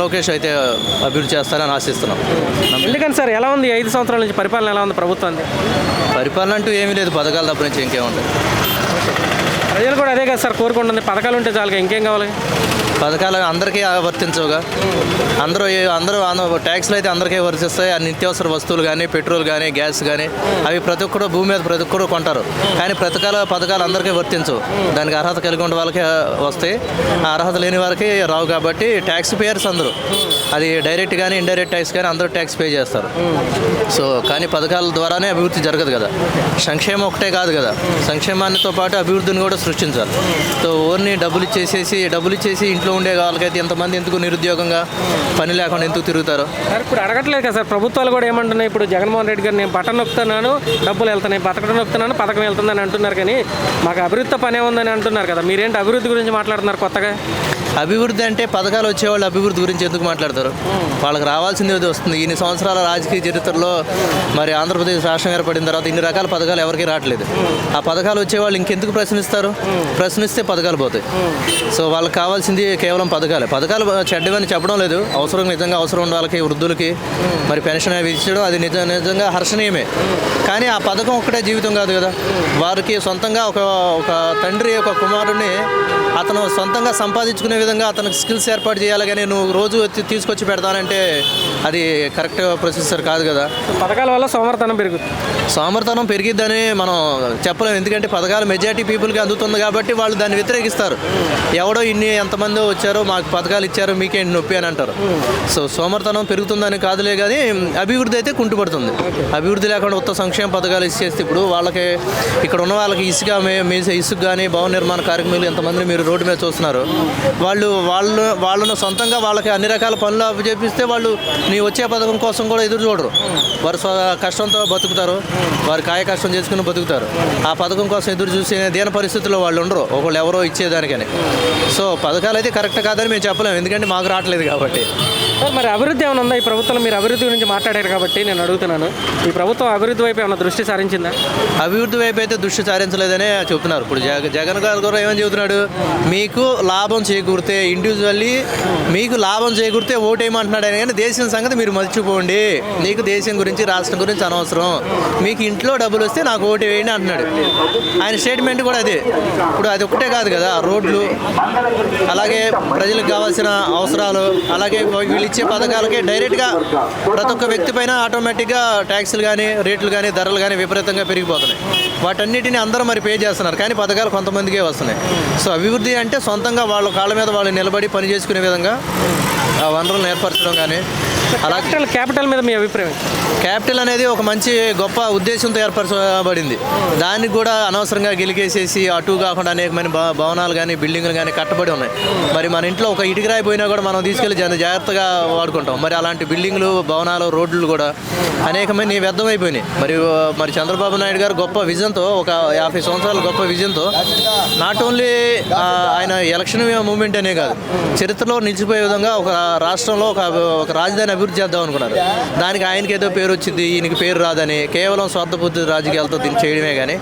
లోకేష్ అయితే అభివృద్ధి చేస్తారని ఆశిస్తున్నాం. ఎందుకని సార్ ఎలా ఉంది? ఐదు సంవత్సరాల నుంచి పరిపాలన ఎలా ఉంది ప్రభుత్వం పరిపాలన అంటూ ఏమీ లేదు పథకాలు తప్ప నుంచి ఇంకేముంటాయి ప్రజలు కూడా అదే కదా సార్ కోరుకుంటుంది పథకాలు ఉంటే చాలు ఇంకేం కావాలి? పథకాలు అందరికీ వర్తించవుగా అందరూ అందరూ ట్యాక్స్లు అయితే అందరికీ వర్తిస్తాయి. ఆ నిత్యావసర వస్తువులు కానీ పెట్రోల్ కానీ గ్యాస్ కానీ అవి ప్రతి ఒక్కరు భూమి మీద ప్రతి ఒక్కరు కొంటారు. కానీ పథకాలు పథకాలు అందరికీ వర్తించవు. దానికి అర్హత కలిగి ఉన్న వాళ్ళకి వస్తాయి. ఆ అర్హత లేని వారికి రావు కాబట్టి ట్యాక్స్ పేయర్స్ అందరూ. అది డైరెక్ట్ కానీ ఇండైరెక్ట్ ట్యాక్స్ కానీ అందరూ ట్యాక్స్ పే చేస్తారు. సో కానీ పథకాల ద్వారానే అభివృద్ధి జరగదు కదా. సంక్షేమం ఒకటే కాదు కదా. సంక్షేమానితో పాటు అభివృద్ధిని కూడా సృష్టించాలి. సో ఓన్లీ డబ్బులు ఇచ్చేసేసి డబ్బులు ఇచ్చేసి ఇంట్లో ఉండే వాళ్ళకైతే ఎంతమంది ఎందుకు నిరుద్యోగంగా పని లేకుండా ఎందుకు తిరుగుతారు? ఇప్పుడు అడగట్లేదు కదా సార్. ప్రభుత్వాలు కూడా ఏమంటున్నాయి. ఇప్పుడు జగన్మోహన్ రెడ్డి గారు నేను బటన్ నొక్కుతున్నాను డబ్బులు వెళ్తున్నాయి బతకడం నొక్కుతున్నాను పథకం వెళ్తుందని అంటున్నారు కానీ మాకు అభివృద్ధితో పనే ఉందని అంటున్నారు కదా. మీరేంటి అభివృద్ధి గురించి మాట్లాడుతున్నారు కొత్తగా? అభివృద్ధి అంటే పథకాలు వచ్చేవాళ్ళు అభివృద్ధి గురించి ఎందుకు మాట్లాడతారు? వాళ్ళకి రావాల్సింది ఏదో వస్తుంది. ఇన్ని సంవత్సరాల రాజకీయ చరిత్రలో మరి ఆంధ్రప్రదేశ్ రాష్ట్రం ఏర్పడిన తర్వాత ఇన్ని రకాల పథకాలు ఎవరికి రావట్లేదు. ఆ పథకాలు వచ్చేవాళ్ళు ఇంకెందుకు ప్రశ్నిస్తారు? ప్రశ్నిస్తే పథకాలు పోతాయి. సో వాళ్ళకి కావాల్సింది కేవలం పథకాలే. పథకాలు చెడ్డవని చెప్పడం లేదు. అవసరం నిజంగా అవసరం ఉన్న వాళ్ళకి వృద్ధులకి మరి పెన్షన్ అవి ఇచ్చడం అది నిజ నిజంగా హర్షణీయమే. కానీ ఆ పథకం ఒక్కటే జీవితం కాదు కదా. వారికి సొంతంగా ఒక ఒక తండ్రి ఒక కుమారుడిని అతను సొంతంగా సంపాదించుకునే విధంగా అతనికి స్కిల్స్ ఏర్పాటు చేయాలి కానీ నువ్వు రోజు వచ్చి తీసుకొచ్చి పెడతానంటే అది కరెక్ట్ ప్రొసెసర్ కాదు కదా. పథకాల వల్ల సోమర్థనం పెరుగుతుంది. సోమర్థనం పెరిగిద్దని మనం చెప్పలేం. ఎందుకంటే పథకాలు మెజార్టీ పీపుల్కి అందుతుంది కాబట్టి వాళ్ళు దాన్ని వ్యతిరేకిస్తారు. ఎవడో ఇన్ని ఎంతమంది వచ్చారో మాకు పథకాలు ఇచ్చారు మీకేంటి నొప్పి అని అంటారు. సో సోమర్థనం పెరుగుతుందని కాదులే కానీ అభివృద్ధి అయితే కుంటుపడుతుంది. అభివృద్ధి లేకుండా ఉత్త సంక్షేమ పథకాలు ఇచ్చేస్తే ఇప్పుడు వాళ్ళకి ఇక్కడ ఉన్న వాళ్ళకి ఇసుక మీ మేసే ఇసుక కానీ భవన నిర్మాణ కార్మికులు ఎంతమందిని మీరు రోడ్డు మీద చూస్తున్నారు. వాళ్ళు వాళ్ళు వాళ్ళను సొంతంగా వాళ్ళకి అన్ని రకాల పనులు అప్పచెప్పిస్తే వాళ్ళు నీ వచ్చే పథకం కోసం కూడా ఎదురు చూడరు. వారు కష్టంతో బతుకుతారు. వారు కాయ కష్టం చేసుకుని బతుకుతారు. ఆ పథకం కోసం ఎదురు చూసే దేని పరిస్థితుల్లో వాళ్ళు ఉండరు. ఒకళ్ళు ఎవరో ఇచ్చేదానికని. సో పథకాలు అయితే కరెక్ట్ కాదని మేము చెప్పలేము. ఎందుకంటే మాకు రావట్లేదు కాబట్టి. సార్ మరి అభివృద్ధి ఏమైనా ఉందా? ఈ ప్రభుత్వం మీరు అభివృద్ధి గురించి మాట్లాడారు కాబట్టి నేను అడుగుతున్నాను. ఈ ప్రభుత్వం అభివృద్ధి వైపు ఏమైనా దృష్టి సారించిందా? అభివృద్ధి వైపు అయితే దృష్టి సారించలేదనే చెప్తున్నారు. ఇప్పుడు జగన్ గారు కూడా ఏమని చెబుతున్నాడు? మీకు లాభం చేకూరితే ఇండివిజువల్లీ మీకు లాభం చేకూరితే ఓటేయమంటున్నాడు అని. కానీ దేశం సంగతి మీరు మర్చిపోండి. నీకు దేశం గురించి రాష్ట్రం గురించి అనవసరం. మీకు ఇంట్లో డబ్బులు వస్తే నాకు ఓటు వేయండి అంటున్నాడు. ఆయన స్టేట్మెంట్ కూడా అదే. ఇప్పుడు అది ఒకటే కాదు కదా రోడ్లు అలాగే ప్రజలకు కావాల్సిన అవసరాలు అలాగే వీళ్ళు ఇచ్చే పథకాలకి డైరెక్ట్గా ప్రతి ఒక్క వ్యక్తి పైన ఆటోమేటిక్గా ట్యాక్సులు కానీ రేట్లు కానీ ధరలు కానీ విపరీతంగా పెరిగిపోతున్నాయి. వాటన్నిటిని అందరూ మరి పే చేస్తున్నారు. కానీ పథకాలు కొంతమందికే వస్తున్నాయి. సో అభివృద్ధి అంటే సొంతంగా వాళ్ళ కాళ్ళ మీద వాళ్ళు నిలబడి పని చేసుకునే విధంగా ఆ వనరులను ఏర్పరచడం కానీ అలాగే క్యాపిటల్ క్యాపిటల్ మీద మీ అభిప్రాయం? క్యాపిటల్ అనేది ఒక మంచి గొప్ప ఉద్దేశంతో ఏర్పరచబడింది. దానికి కూడా అనవసరంగా గెలికేసేసి అటు కాకుండా అనేకమైన భవ- భవనాలు కానీ బిల్డింగ్లు కానీ కట్టబడి ఉన్నాయి. మరి మన ఇంట్లో ఒక ఇటుక రాయిపోయినా కూడా మనం తీసుకెళ్ళి జా- జాగ్రత్తగా వాడుకుంటాం. మరి అలాంటి బిల్డింగ్లు భవనాలు రోడ్లు కూడా అనేకమైన వ్యర్థమైపోయినాయి. మరి మరి చంద్రబాబు నాయుడు గారు గొప్ప విజన్తో ఒక యాభై సంవత్సరాల గొప్ప విజన్తో నాట్ ఓన్లీ ఆయన ఎలక్షన్ మూమెంట్ అనే కాదు చరిత్రలో నిలిచిపోయే విధంగా ఒక రాష్ట్రంలో ఒక ఒక రాజధాని అభివృద్ధి చేద్దాం అనుకున్నారు. దానికి ఆయనకి ఏదో పేరు వచ్చింది ఈయనకి పేరు రాదని కేవలం స్వార్థబుద్ధి రాజకీయాలతో దీన్ని చేయడమే కానీ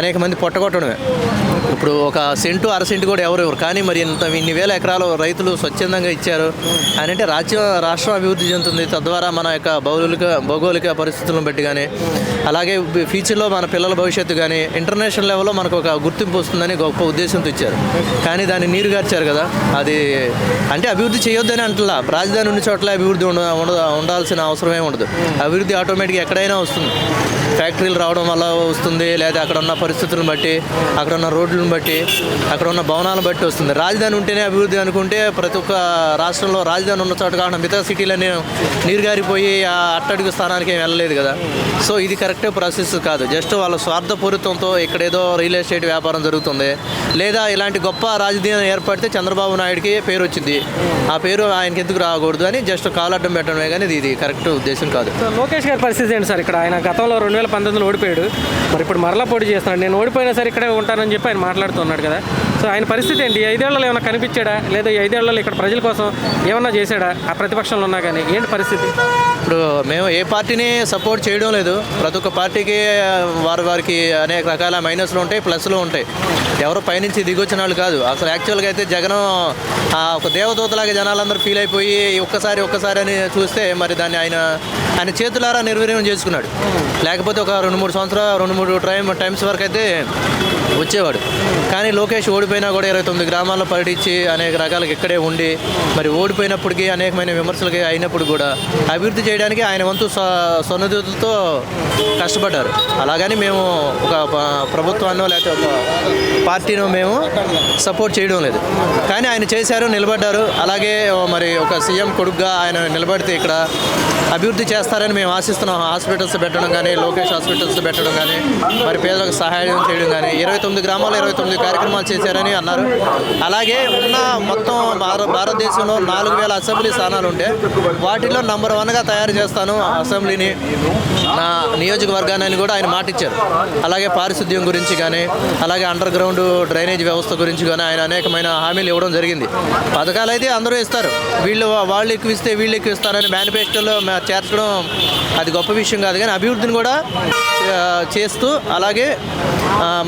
అనేక మంది పొట్టగొట్టడమే. ఇప్పుడు ఒక సెంటు అర సెంటు కూడా ఎవరు ఎవరు కానీ మరి ఇంత ఇన్ని వేల ఎకరాలు రైతులు స్వచ్ఛందంగా ఇచ్చారు అని అంటే రాజ్యం రాష్ట్రం అభివృద్ధి చెందుతుంది. తద్వారా మన యొక్క భౌగోళిక భౌగోళిక పరిస్థితులను బట్టి కానీ అలాగే ఫ్యూచర్లో మన పిల్లల భవిష్యత్తు కానీ ఇంటర్నేషనల్ లెవెల్లో మనకు ఒక గుర్తింపు వస్తుందని గొప్ప ఉద్దేశంతో ఇచ్చారు. కానీ దాన్ని నీరు గార్చారు కదా. అది అంటే అభివృద్ధి చేయొద్దని అంటలా. రాజధాని ఉన్న చోట్ల అభివృద్ధి ఉండదు ఉండాల్సిన అవసరమే ఉండదు. అభివృద్ధి ఆటోమేటిక్గా ఎక్కడైనా వస్తుంది. ఫ్యాక్టరీలు రావడం వల్ల వస్తుంది లేదా అక్కడ ఉన్న పరిస్థితులను బట్టి అక్కడ ఉన్న రోడ్లను బట్టి అక్కడ ఉన్న భవనాలను బట్టి వస్తుంది. రాజధాని ఉంటేనే అభివృద్ధి అనుకుంటే ప్రతి ఒక్క రాష్ట్రంలో రాజధాని ఉన్న చోట కాకుండా మిగతా సిటీలన్నీ నీరు గారిపోయి ఆ అట్టడుగు స్థానానికి వెళ్ళలేదు కదా. సో ఇది కరెక్టే ప్రాసెస్ కాదు. జస్ట్ వాళ్ళ స్వార్థపూరితంతో ఇక్కడ ఏదో రియల్ ఎస్టేట్ వ్యాపారం జరుగుతుంది. లేదా ఇలాంటి గొప్ప రాజధాని ఏర్పడితే చంద్రబాబు నాయుడికి పేరు వచ్చింది ఆ పేరు ఆయనకి ఎందుకు రాకూడదు అని జస్ట్ కాలడ్డం పెట్టడమే కానీ ఇది- కరెక్ట్ ఉద్దేశం కాదు. సో లోకేష్ గారి పరిస్థితి ఏంటి సార్? ఇక్కడ ఆయన గతంలో రెండు వేల పంతొమ్మిదిలో ఓడిపోయాడు. మరి ఇప్పుడు మరలా పోటీ చేస్తున్నాడు. నేను ఓడిపోయినా సరే ఇక్కడే ఉంటానని చెప్పి ఆయన మాట మాట్లాడుతున్నాడు కదా. సో ఆయన పరిస్థితి ఏంటి? ఐదేళ్ళలో ఏమైనా కనిపించాడా? లేదా ఈ ఐదేళ్ళలో ఇక్కడ ప్రజల కోసం ఏమన్నా చేశాడా? ఆ ప్రతిపక్షంలో ఉన్నా కానీ ఏంటి పరిస్థితి? ఇప్పుడు మేము ఏ పార్టీని సపోర్ట్ చేయడం లేదు. ప్రతి ఒక్క పార్టీకి వారి వారికి అనేక రకాల మైనస్లు ఉంటాయి ప్లస్లు ఉంటాయి. ఎవరు పైనుంచి దిగొచ్చిన వాళ్ళు కాదు. అసలు యాక్చువల్గా అయితే జగన్ ఆ ఒక దేవదూతలాగా జనాలందరూ ఫీల్ అయిపోయి ఒక్కసారి ఒక్కసారి అని చూస్తే మరి దాన్ని ఆయన ఆయన చేతులారా నిర్వీర్యం చేసుకున్నాడు. లేకపోతే ఒక రెండు మూడు సంవత్సరాలు రెండు మూడు టైం టైమ్స్ వరకు అయితే వచ్చేవాడు. కానీ లోకేష్ ఓడిపోయినా కూడా ఇరవై తొమ్మిది గ్రామాల్లో పర్యటించి అనేక రకాలకు ఇక్కడే ఉండి మరి ఓడిపోయినప్పటికీ అనేకమైన విమర్శలకి అయినప్పుడు కూడా అభివృద్ధి చేయడానికి ఆయన వంతు స్వ- కష్టపడ్డారు. అలాగని మేము ఒక ప్రభుత్వాన్నో లేకపోతే ఒక పార్టీనో మేము సపోర్ట్ చేయడం లేదు. కానీ ఆయన చేశారు నిలబడ్డారు. అలాగే మరి ఒక సీఎం కొడుకుగా ఆయన నిలబడితే ఇక్కడ అభివృద్ధి చేస్తారని మేము ఆశిస్తున్నాం. హాస్పిటల్స్ పెట్టడం కానీ లోకేష్ హాస్పిటల్స్ పెట్టడం కానీ మరి పేదలకు సహాయం చేయడం కానీ ఇరవై తొమ్మిది గ్రామాల్లో ఇరవై తొమ్మిది కార్యక్రమాలు చేశారని అన్నారు. అలాగే ఉన్న మొత్తం భారతదేశంలో నాలుగు వేల అసెంబ్లీ స్థానాలు ఉంటే వాటిలో నంబర్ వన్గా తయారు చేస్తాను అసెంబ్లీని నా నియోజకవర్గాన్ని కూడా ఆయన మాటిచ్చారు. అలాగే పారిశుద్ధ్యం గురించి కానీ అలాగే అండర్ గ్రౌండ్ డ్రైనేజ్ వ్యవస్థ గురించి కానీ ఆయన అనేకమైన హామీలు ఇవ్వడం జరిగింది. పథకాలు అయితే అందరూ ఇస్తారు. వీళ్ళు వాళ్ళు ఎక్కువ ఇస్తే వీళ్ళు ఎక్కువ ఇస్తారని మేనిఫెస్టోలో చేర్చడం అది గొప్ప విషయం కాదు కానీ అభివృద్ధిని కూడా చేస్తూ అలాగే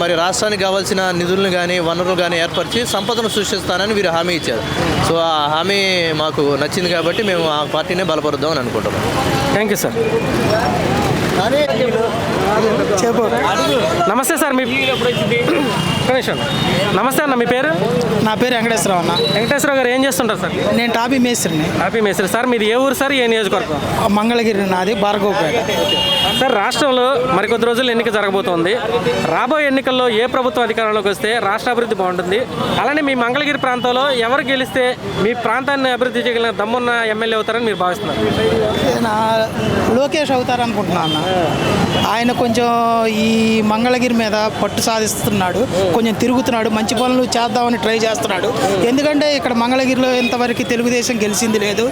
మరి రాష్ట్రానికి కావాల్సిన నిధులను కానీ వనరులు కానీ ఏర్పరిచి సంపదను సృష్టిస్తానని వీరు హామీ ఇచ్చారు. సో ఆ హామీ మాకు నచ్చింది కాబట్టి మేము ఆ పార్టీనే బలపరుద్దాం అని అనుకుంటున్నాం. Thank you sir. చెప్పు. నమస్తే సార్ మీ నిమిషం. నమస్తే అన్న మీ పేరు? నా పేరు వెంకటేశ్వరరావు అన్న. వెంకటేశ్వర గారు ఏం చేస్తుంటారు సార్? నేను టాపీ మేస్త్రిని. హ్యాపీ మేస్త్రి. సార్ మీది ఏ ఊరు సార్? ఏ నియోజకవర్గం? మంగళగిరి నాది భార్గవపేట. సార్ రాష్ట్రంలో మరికొద్ది రోజుల్లో ఎన్నిక జరగబోతోంది. రాబోయే ఎన్నికల్లో ఏ ప్రభుత్వం అధికారంలోకి వస్తే రాష్ట్ర అభివృద్ధి బాగుంటుంది. అలానే మీ మంగళగిరి ప్రాంతంలో ఎవరు గెలిస్తే మీ ప్రాంతాన్ని అభివృద్ధి చేయగలిగిన దమ్మున్న ఎమ్మెల్యే అవుతారని మీరు భావిస్తున్నారు? నా లోకేష్ అవుతారు అనుకుంటున్నా అన్న. ఆయన కొంచెం ఈ మంగళగిరి మీద పట్టు సాధిస్తున్నాడు కొంచెం తిరుగుతున్నాడు మంచి పనులు చేద్దామని ట్రై చేస్తున్నాడు. ఎందుకంటే ఇక్కడ మంగళగిరిలో ఇంతవరకు తెలుగుదేశం గెలిచింది లేదు.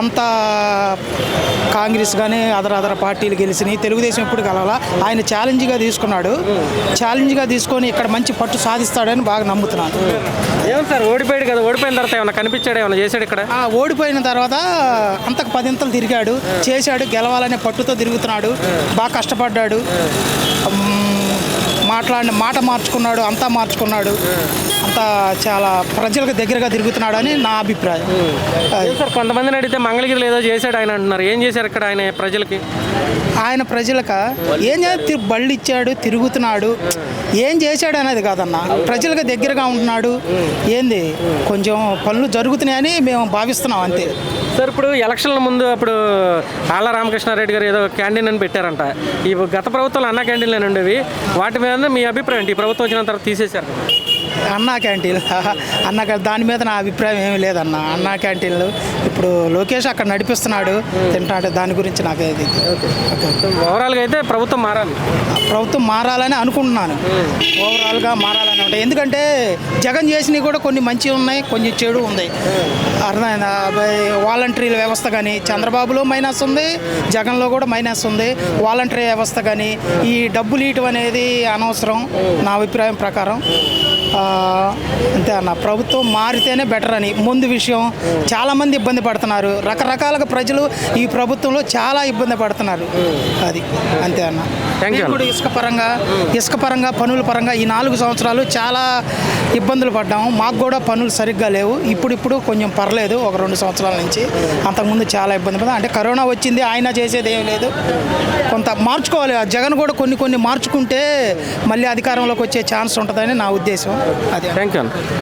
అంత కాంగ్రెస్ కానీ అదర్ అదర్ పార్టీలు గెలిచినాయి. తెలుగుదేశం ఎప్పుడు కలవాలా ఆయన ఛాలెంజ్గా తీసుకున్నాడు. ఛాలెంజ్గా తీసుకొని ఇక్కడ మంచి పట్టు సాధిస్తాడని బాగా నమ్ముతున్నాను. ఏమో సార్ ఓడిపోయాడు కదా ఓడిపోయిన తర్వాత ఏమైనా కనిపించాడు ఏమైనా చేశాడు ఇక్కడ? ఓడిపోయిన తర్వాత అంతకు పదింతలు తిరిగాడు. చేశాడు గెలవాలనే పట్టుతో తిరుగుతున్నాడు బాగా కష్టపడ్డాడు మాట్లాడిన మాట మార్చుకున్నాడు అంతా మార్చుకున్నాడు. అంతా చాలా ప్రజలకు దగ్గరగా తిరుగుతున్నాడు అని నా అభిప్రాయం. సార్ కొంతమందిని అడిగితే మంగళగిరిలో ఏదో చేశాడు ఆయన అంటున్నారు. ఏం చేశారు ఇక్కడ ఆయన ప్రజలకి? ఆయన ప్రజలకు? ఏం చేసి బళ్ళు ఇచ్చాడు తిరుగుతున్నాడు. ఏం చేశాడు అనేది కాదన్న. ప్రజలకు దగ్గరగా ఉంటున్నాడు. ఏంది? కొంచెం పనులు జరుగుతున్నాయని మేము భావిస్తున్నాం అంతే. సార్ ఇప్పుడు ఎలక్షన్ల ముందు అప్పుడు ఆళ్ళ రామకృష్ణారెడ్డి గారు ఏదో క్యాంటీన్ అని పెట్టారంట. ఈ గత ప్రభుత్వంలో అన్న క్యాంటీన్లు అని ఉండేవి వాటి మీద మీ అభిప్రాయం ఈ ప్రభుత్వం వచ్చిన తర్వాత తీసేశారు అన్నా క్యాంటీన్. అన్న దాని మీద నా అభిప్రాయం ఏమీ లేదన్న. అన్నా క్యాంటీన్లు ఇప్పుడు లోకేష్ అక్కడ నడిపిస్తున్నాడు. తింటాడు దాని గురించి నాకు ఇది. ఓవరాల్గా అయితే ప్రభుత్వం మారాలి. ప్రభుత్వం మారాలని అనుకుంటున్నాను. ఓవరాల్గా మారాలని ఉంటాయి ఎందుకంటే జగన్ చేసినవి కూడా కొన్ని మంచివి ఉన్నాయి కొన్ని చెడు ఉంది. అర్థమైందా? వాలంటరీల వ్యవస్థ కానీ చంద్రబాబులో మైనస్ ఉంది జగన్లో కూడా మైనస్ ఉంది. వాలంటరీ వ్యవస్థ కానీ ఈ డబ్బులు ఇయటం అనేది అనవసరం నా అభిప్రాయం ప్రకారం. అంతే అన్న. ప్రభుత్వం మారితేనే బెటర్ అని. ముందు విషయం చాలామంది ఇబ్బంది పడుతున్నారు. రకరకాలుగా ప్రజలు ఈ ప్రభుత్వంలో చాలా ఇబ్బంది పడుతున్నారు. అది. అంతే అన్న. కూడా ఇసుక పరంగా ఇసుక పరంగా పనుల పరంగా ఈ నాలుగు సంవత్సరాలు చాలా ఇబ్బందులు పడ్డాము. మాకు కూడా పనులు సరిగ్గా లేవు. ఇప్పుడు ఇప్పుడు కొంచెం పర్లేదు ఒక రెండు సంవత్సరాల నుంచి. అంతకుముందు చాలా ఇబ్బంది పడ్డాం అంటే కరోనా వచ్చింది ఆయన చేసేది ఏం లేదు. కొంత మార్చుకోవాలి. జగన్ కూడా కొన్ని కొన్ని మార్చుకుంటే మళ్ళీ అధికారంలోకి వచ్చే ఛాన్స్ ఉంటుందని నా ఉద్దేశం. అది థ్యాంక్ యూ అన్న